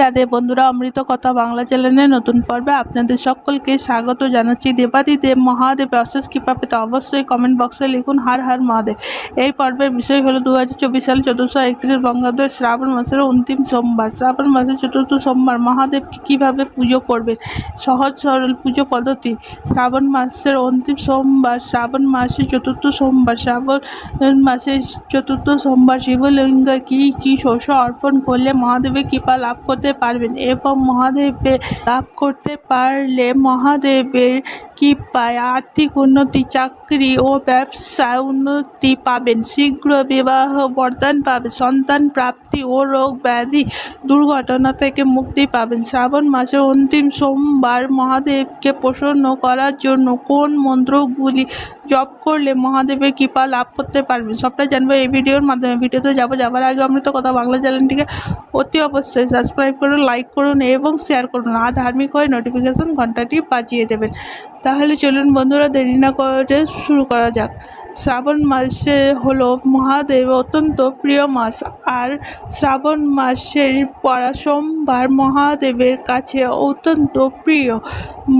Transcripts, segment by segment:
রাধে বন্ধুরা, অমৃত কথা বাংলা চ্যানেলের নতুন পর্বে আপনাদের সকলকে স্বাগত জানাচ্ছি। দেবাদিদেব মহাদেব অশেষ কৃপা পেতে অবশ্যই কমেন্ট বক্সে লিখুন, হার হার মহাদেব। এই পর্বের বিষয় হলো দু সাল চতুর্শো একত্রিশ বঙ্গাব্দের শ্রাবণ মাসের অন্তিম সোমবার। শ্রাবণ মাসের চতুর্থ সোমবার মহাদেবকে কীভাবে পুজো করবেন? সহজ সরল পুজো পদ্ধতি। শ্রাবণ মাসের অন্তিম সোমবার, শ্রাবণ মাসের চতুর্থ সোমবার, শ্রাবণ মাসের চতুর্থ সোমবার শিবলিঙ্গে কী কী শস্য অর্পণ করলে মহাদেবের কৃপা লাভ করতে পারবেন এবং মহাদেবের লাভ করতে পারলে মহাদেবের কৃপায় আর্থিক উন্নতি, চাকরি ও ব্যবসায় উন্নতি পাবেন। শীঘ্র বিবাহ, বরদান পাবেন, সন্তান প্রাপ্তি ও রোগ ব্যাধি দুর্ঘটনা থেকে মুক্তি পাবেন। শ্রাবণ মাসের অন্তিম সোমবার মহাদেবকে প্রসন্ন করার জন্য কোন মন্ত্রগুলি জপ করলে মহাদেবের কৃপা লাভ করতে পারবেন সবটাই জানব এই ভিডিওর মাধ্যমে। ভিডিওতে যাব, যাবার আগে অমৃত কথা বাংলা চ্যানেলটিকে অতি অবশ্যই সাবস্ক্রাইব করুন লাইক করুন এবং শেয়ার করুন আর ধার্মিক হয়ে নোটিফিকেশন ঘন্টাটি বাজিয়ে দেবেন। তাহলে চলুন বন্ধুরা, দেরি না করে শুরু করা যাক। শ্রাবণ মাসে হলো মহাদেব অত্যন্ত প্রিয় মাস আর শ্রাবণ মাসের পড়া সোমবার মহাদেবের কাছে অত্যন্ত প্রিয়।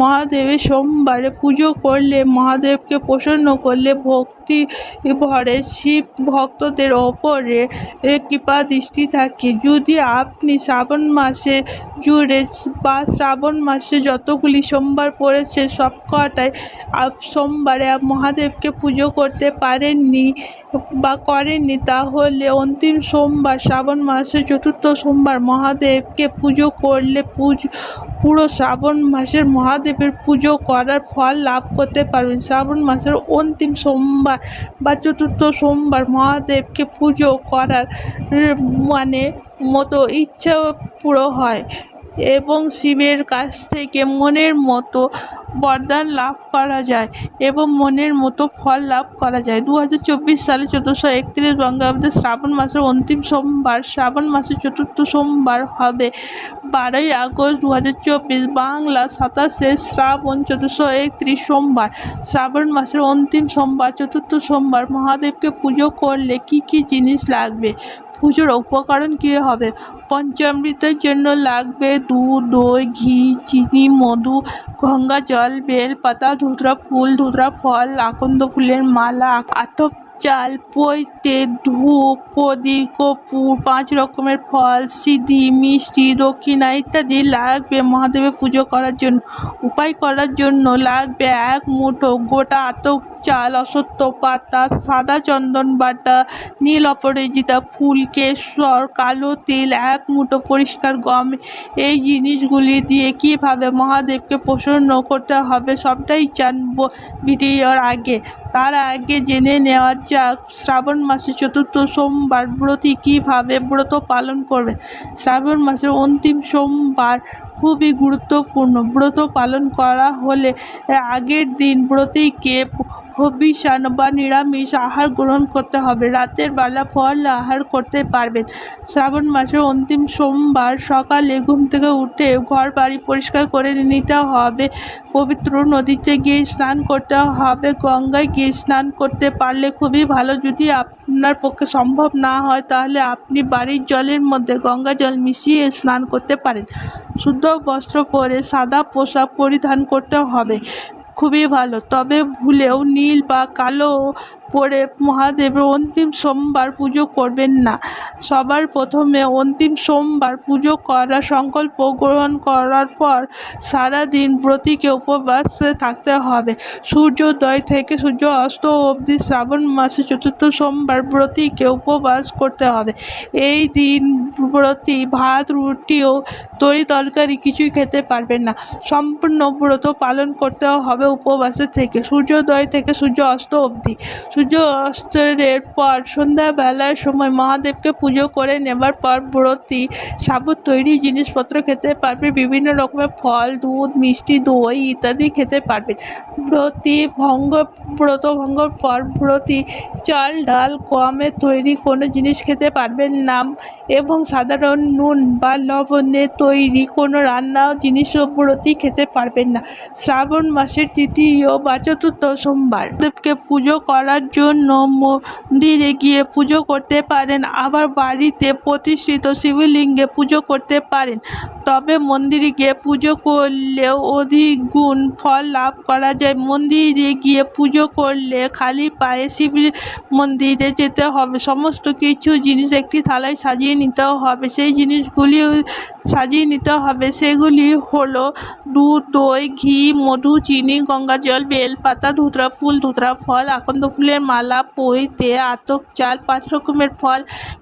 মহাদেবের সোমবারে পুজো করলে মহাদেবকে প্রসন্ন করলে ভক্তি ভরে, শিব ভক্তদের ওপরে কৃপা দৃষ্টি থাকে। যদি আপনি শ্রাবণ মাসে জুড়ে বা শ্রাবণ মাসে যতগুলি সোমবার পড়েছে সব কটায় সোমবারে মহাদেবকে পুজো করতে পারেননি বা করেননি, তাহলে অন্তিম সোমবার, শ্রাবণ মাসের চতুর্থ সোমবার মহাদেবকে পুজো করলে পুজো, পুরো শ্রাবণ মাসের মহাদেবের পুজো করার ফল লাভ করতে পারবেন। শ্রাবণ মাসের অন্তিম সোমবার বা চতুর্থ সোমবার মহাদেবকে পুজো করার মানে মতো ইচ্ছা পুরো হয়। এবং শিবের কাছ থেকে মনের মতো বরদান লাভ করা যায় এবং মনের মতো ফল লাভ করা যায়। দু হাজার চব্বিশ সালে চতুর্শো একত্রিশ বঙ্গাব্দে শ্রাবণ মাসের অন্তিম সোমবার, শ্রাবণ মাসের চতুর্থ সোমবার হবে বারোই আগস্ট দু হাজার চব্বিশ, বাংলা সাতাশে শ্রাবণ চতুর্শো একত্রিশ সোমবার। শ্রাবণ মাসের অন্তিম সোমবার, চতুর্থ সোমবার। মহাদেবকে পুজো করলে কি কি জিনিস লাগবে? পুজোর উপকরণ কী হবে? পঞ্চামৃতের জন্য লাগবে দুধ, দই, ঘি, চিনি, মধু, গঙ্গা জল, বেল পাতা, ধুতরা ফুল, ধুতরা ফল, আকন্দ ফুলের মালা, আতপ চাল পৈতে ধূপ প্রদীপ, কর্পূর, পাঁচ রকমের ফল, সিদ্ধি, মিষ্টি, দক্ষিণা ইত্যাদি লাগবে মহাদেবের পুজো করার জন্য। উপায় করার জন্য লাগবে এক মুঠো গোটা আতপ চাল, অসত্য পাতা, সাদা চন্দন বাটা, নীল অপরাজিতা, ফুল, কেশর, কালো তিল, এক মুঠো পরিষ্কার গম। এই জিনিসগুলি দিয়ে কীভাবে মহাদেবকে প্রসন্ন করতে হবে সবটাই জানব ভিডিওর আগে। তার আগে জেনে নেওয়া যাক, শ্রাবণ মাসের চতুর্থ সোমবার ব্রতী কীভাবে ব্রত পালন করবে। শ্রাবণ মাসের অন্তিম সোমবার খুবই গুরুত্বপূর্ণ। ব্রত পালন করা হলে আগের দিন ব্রতীকে হবিষান বা নিরামিষ আহার গ্রহণ করতে হবে। রাতের বেলা ফল আহার করতে পারবেন। শ্রাবণ মাসের অন্তিম সোমবার সকালে ঘুম থেকে উঠে ঘর বাড়ি পরিষ্কার করে নিতে হবে। পবিত্র নদীতে গিয়ে স্নান করতে হবে। গঙ্গায় গিয়ে স্নান করতে পারলে খুবই ভালো। যদি আপনার পক্ষে সম্ভব না হয়, তাহলে আপনি বাড়ির জলের মধ্যে গঙ্গা জল মিশিয়ে স্নান করতে পারেন। শুদ্ধ বস্ত্র পরে সাদা পোশাক পরিধান করতে হবে। খুবই ভালো। তবে ভুলেও নীল বা কালো পরে মহাদেবের অন্তিম সোমবার পুজো করবেন না। সবার প্রথমে অন্তিম সোমবার পুজো করার সংকল্প গ্রহণ করার পর সারাদিন ব্রতীকে উপবাস থাকতে হবে। সূর্যোদয় থেকে সূর্য অস্ত অবধি শ্রাবণ মাসে চতুর্থ সোমবার ব্রতীকে উপবাস করতে হবে। এই দিন ব্রতী ভাত, রুটি ও তরি তরকারি কিছুই খেতে পারবেন না। সম্পূর্ণ ব্রত পালন করতে হবে উপবাসের থেকে। সূর্যোদয় থেকে সূর্য অস্ত অবধি। সূর্য অস্তের পর সন্ধ্যাবেলার সময় মহাদেবকে পুজো করে নেবার পর ব্রতী, সাবুত তৈরি জিনিসপত্র খেতে পারবে, বিভিন্ন রকমের ফল, দুধ, মিষ্টি, দই ইত্যাদি খেতে পারবেন ব্রতী ভঙ্গ, ব্রত ভঙ্গর পর ব্রতী চাল, ডাল গমের তৈরি কোনো জিনিস খেতে পারবেন না এবং সাধারণ নুন বা লবণে তৈরি কোনো রান্না জিনিসও ব্রতী খেতে পারবেন না। শ্রাবণ মাসের তৃতীয় বা চতুর্থ সোমবার দেবকে পুজো করার জন্য মন্দিরে গিয়ে পুজো করতে পারেন আবার বাড়িতে প্রতিষ্ঠিত শিবলিঙ্গে পুজো করতে পারেন। তবে মন্দিরে গিয়ে পুজো করলেও অধিক গুণ ফল লাভ করা যায়। মন্দিরে গিয়ে পুজো করলে খালি পায়ে শিব মন্দিরে যেতে হবে। সমস্ত কিছু জিনিস একটি থালায় সাজিয়ে নিতে হবে। সেই জিনিসগুলি সাজিয়ে নিতে হবে। সেগুলি হলো দুধ, দই, ঘি, মধু, চিনি, গঙ্গা জল, বেলপাতা, ধুতরা ফুল, ধুতরা ফল, আকন্দ ফুলের মালা পইতে আতক চাল, পাঁচ রকমের ফল,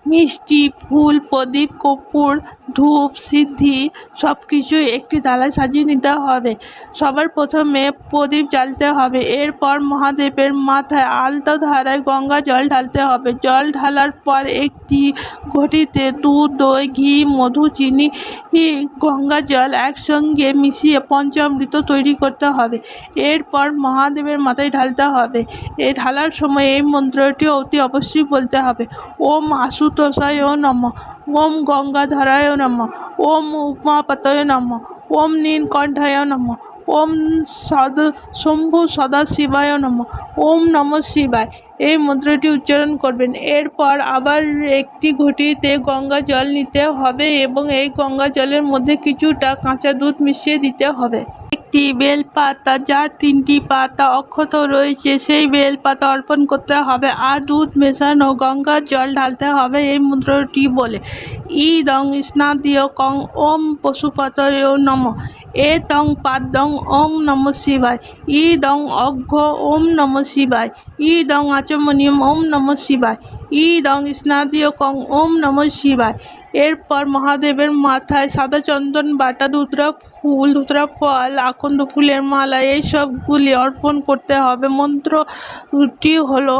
মিষ্টি ফুল, প্রদীপ, কর্পূর, ধূপ, সিদ্ধি সব কিছু একটি থালায় সাজিয়ে নিতে হবে। সবার প্রথমে প্রদীপ জ্বালতে হবে। এরপর মহাদেবের মাথায় আলতা ধারায় গঙ্গা জল ঢালতে হবে। জল ঢালার পর একটি ঘটিতে দুধ, দই, ঘি, মধু, চিনি, গঙ্গা জল একসঙ্গে মিশিয়ে পঞ্চামৃত তৈরি করতে হবে। এরপর মহাদেবের মাথায় ঢালতে হবে। এই ঢালার সময় এই মন্ত্রটি অতি অবশ্যই বলতে হবে। ওম আশুতোষায় ও নম। ওম গঙ্গাধরায় নম। ওম উমাপতয় নম। ওম নীলকণ্ঠায় নম। ওম সদ, শম্ভু সদাশিবায় নম। ওম নম শিবায়। এই মন্ত্রটি উচ্চারণ করবেন। এরপর আবার একটি ঘটিতে গঙ্গা জল নিতে হবে এবং এই গঙ্গা জলের মধ্যে কিছুটা কাঁচা দুধ মিশিয়ে দিতে হবে। একটি বেলপাতা, যার তিনটি পাতা অক্ষত রয়েছে, সেই বেলপাতা অর্পণ করতে হবে। আর দুধ মেশানো, গঙ্গার জল ঢালতে হবে এই মন্ত্রটি বলে। ই দং স্নাদীয় কং ওম পশুপতয় নম। এ তং পাদ্যং ওম নম শিবায়। ই দং অঘ্য ওম নম শিবায়। ই দং ওম নম শিবায়। ই দং স্নাদীয় কং ওম নম শিবায়। এরপর মহাদেবের মাথায় সাদা চন্দন, বাটা ধুতরা ফুল ধুতরা ফল, আকন্দ ফুলের মালা, এই সবগুলি অর্পণ করতে হবে। মন্ত্রটি হলো,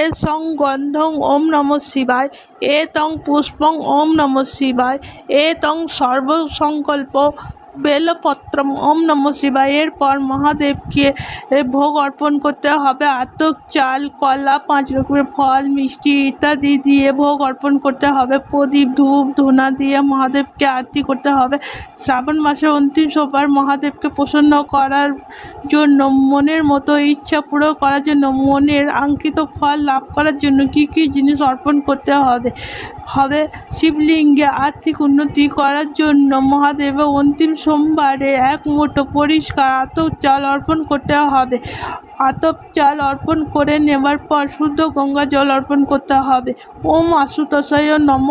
এ সং গন্ধং ওম নম শিবায়, এ তং পুষ্পং ওম নম শিবায়, এ তং সর্বসংকল্প বেলপত্রম, ওম নম শিবায়। এরপর মহাদেবকে ভোগ অর্পণ করতে হবে। আতক, চাল, কলা, পাঁচ রকমের ফল, মিষ্টি ইত্যাদি দিয়ে ভোগ অর্পণ করতে হবে। প্রদীপ, ধূপ, ধুনা দিয়ে মহাদেবকে আরতি করতে হবে। শ্রাবণ মাসের অন্তিম সোমবার মহাদেবকে প্রসন্ন করার জন্য, মনের মতো ইচ্ছা পূরণ করার জন্য, মনের আঙ্কিত ফল লাভ করার জন্য কি কি জিনিস অর্পণ করতে হবে? হবে শিবলিঙ্গে আর্থিক উন্নতি করার জন্য মহাদেবের অন্তিম সোমবারে এক মুঠো পরিষ্কার আতপ চাল অর্পণ করতে হবে। আতপ চাল অর্পণ করে নেবার পর শুদ্ধ গঙ্গা জল অর্পণ করতে হবে। ওম আশুতোষায় নম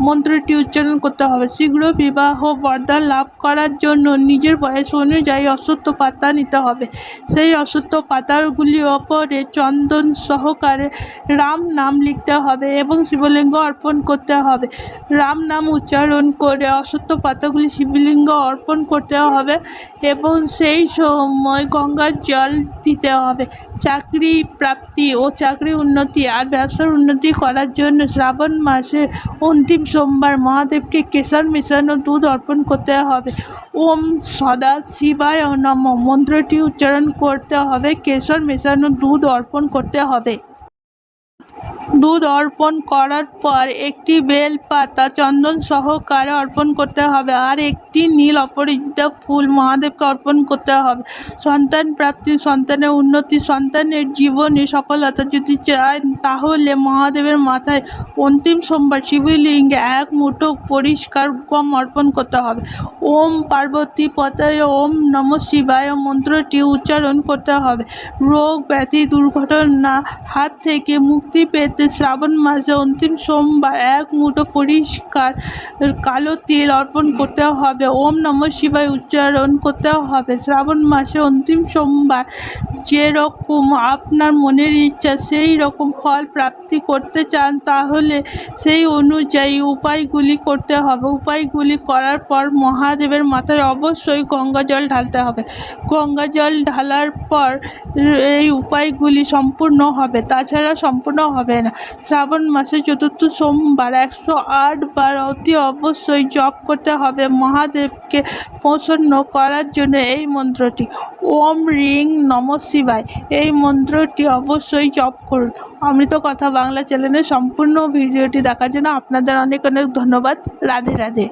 মন্ত্রটি উচ্চারণ করতে হবে। শীঘ্র বিবাহ বরদান লাভ করার জন্য নিজের বয়স অনুযায়ী অশ্বত্থ পাতা নিতে হবে। সেই অশ্বত্থ পাতাগুলি ওপরে চন্দন সহকারে রাম নাম লিখতে হবে এবং শিবলিঙ্গ অর্পণ করতে হবে। রাম নাম উচ্চারণ করে অশ্বত্থ পাতাগুলি শিবলিঙ্গ অর্পণ করতে হবে এবং সেই সময় গঙ্গার জল দিতে হবে। চাকরি প্রাপ্তি ও চাকরি উন্নতি আর ব্যবসার উন্নতি করার জন্য শ্রাবণ মাসে অন্তিম সোমবার মহাদেবকে কেশর মেশানো দুধ অর্পণ করতে হবে। ওম সদা শিবায় নম। মন্ত্রটি উচ্চারণ করতে হবে। কেশর মেশানো দুধ অর্পণ করতে হবে। দুধ অর্পণ করার পর একটি বেল পাতা চন্দন সহকারে অর্পণ করতে হবে আর একটি নীল অপরাজিত ফুল মহাদেবকে অর্পণ করতে হবে। সন্তান প্রাপ্তি, সন্তানের উন্নতি, সন্তানের জীবনে সফলতা যদি চায়, তাহলে মহাদেবের মাথায় অন্তিম সোমবার শিবলিঙ্গে এক মুঠো পরিষ্কার গম অর্পণ করতে হবে। ওম পার্বতী পতায় ওম নম শিবায় মন্ত্রটি উচ্চারণ করতে হবে। রোগ ব্যাধি দুর্ঘটনা হাত থেকে মুক্তি পেতে শ্রাবণ মাসে অন্তিম সোমবার এক মুঠো পরিষ্কার কালো তেল অর্পণ করতে হবে। ওম নম শিবায় উচ্চারণ করতে হবে। শ্রাবণ মাসে অন্তিম সোমবার যেরকম আপনার মনের ইচ্ছা, সেই রকম ফল প্রাপ্তি করতে চান, তাহলে সেই অনুযায়ী উপায়গুলি করতে হবে। উপায়গুলি করার পর মহাদেবের মাথায় অবশ্যই গঙ্গা জল ঢালতে হবে। গঙ্গা জল ঢালার পর এই উপায়গুলি সম্পূর্ণ হবে, তাছাড়া সম্পূর্ণ হবে না। শ্রাবণ মাসের চতুর্থ সোমবার একশো আটবার অতি অবশ্যই জপ করতে হবে মহাদেবকে প্রসন্ন করার জন্য এই মন্ত্রটি। ওম রিং নম শিবায়। এই মন্ত্রটি অবশ্যই জপ করুন। অমৃত কথা বাংলা চ্যানেলের সম্পূর্ণ ভিডিওটি দেখার জন্য আপনাদের অনেক অনেক ধন্যবাদ। রাধে রাধে।